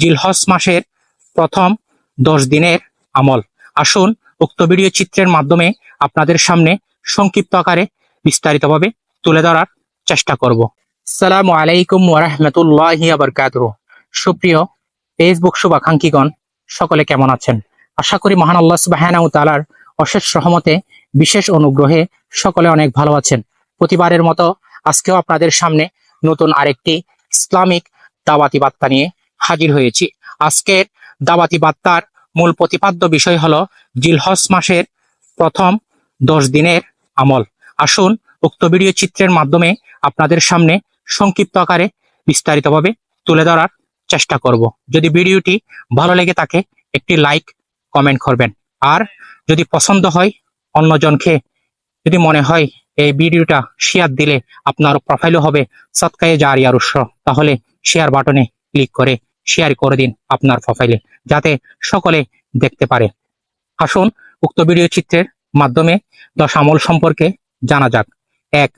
জিলহজ মাসের প্রথম দশ দিনের আমল। আসুন উক্ত ভিডিও চিত্রের মাধ্যমে আপনাদের সামনে সংক্ষিপ্ত আকারে বিস্তারিতভাবে তুলে ধরার চেষ্টা করব। সালামু আলাইকুম ওরহমতুল্লাহ সুপ্রিয় ফেসবুক শুভাকাঙ্ক্ষীগণ, সকলে কেমন আছেন? আশা করি মহান আল্লাহ সুবাহানাউ তালার অশেষ সহমতে বিশেষ অনুগ্রহে সকলে অনেক ভালো আছেন। প্রতিবারের মতো আজকেও আপনাদের সামনে নতুন আরেকটি ইসলামিক দাওয়াতি বার্তা নিয়ে হাজির হয়েছি। আজকের দাওয়াতি বার্তার মূল প্রতিপাদ্য বিষয় হলো জিলহস মাসের প্রথম দশ দিনের আমল। আসুন উক্ত ভিডিও চিত্রের মাধ্যমে আপনাদের সামনে সংক্ষিপ্ত আকারে বিস্তারিতভাবে তুলে ধরার চেষ্টা করব। যদি ভিডিওটি ভালো লেগে থাকে, একটি লাইক, কমেন্ট করবেন। আর যদি পছন্দ হয় অন্যজনকে, যদি মনে হয় এই ভিডিওটা শেয়ার দিলে আপনার প্রোফাইলও হবে সৎকায়ে জারিয়ার উৎস তাহলে শেয়ার বাটনে ক্লিক করে শেয়ার করে দিন আপনার প্রোফাইলে যাতে সকলে দেখতে পারে। আসুন, উক্ত ভিডিও চিত্রের মাধ্যমে দশ আমল সম্পর্কে জানা যাক। এক,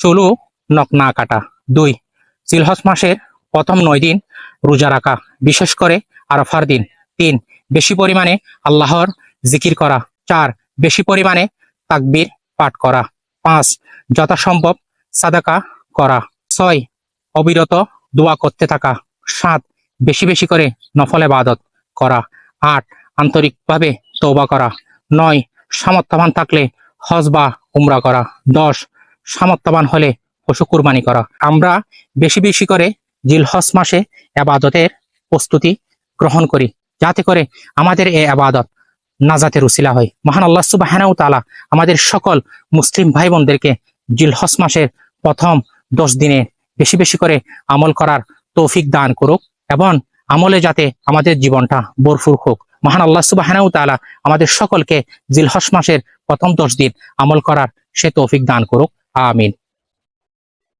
চুলু নখ না কাটা। দুই, জিলহজ মাসের প্রথম নয় দিন রোজা রাখা, বিশেষ করে আরফার দিন। তিন, বেশি পরিমাণে আল্লাহর জিকির করা। চার, বেশি পরিমাণে তাকবীর পাঠ করা। পাঁচ, যথাসম্ভব সাদাকা করা। ছয়, অবিরত দোয়া করতে থাকা। সাত বেশি বেশি করে নফল ইবাদত করা। আট, আন্তরিকভাবে তৌবা করা। নয়, সামর্থ্যবান থাকলে হজ বা উমরা করা। দশ, সামর্থ্যবান হলে পশু কুরবানি করা। আমরা বেশি বেশি করে জিলহজ মাসে আবাদতের প্রস্তুতি গ্রহণ করি। যাতে করে আমাদের এই আবাদত নাজাতের উসিলা হয়। মহান আল্লাহ সুবাহানাউ তাআলা আমাদের সকল মুসলিম ভাই বোনদেরকে জিলহজ মাসের প্রথম দশ দিনে বেশি বেশি করে আমল করার তৌফিক দান করুক। এবং আমলে যাতে আমাদের জীবনটা বরফুর হোক। মহান আল্লাহ সুবাহানাউ তালা আমাদের সকলকে জিলহস মাসের প্রথম দশ দিন আমল করার সে তৌফিক দান করুক। আমিন।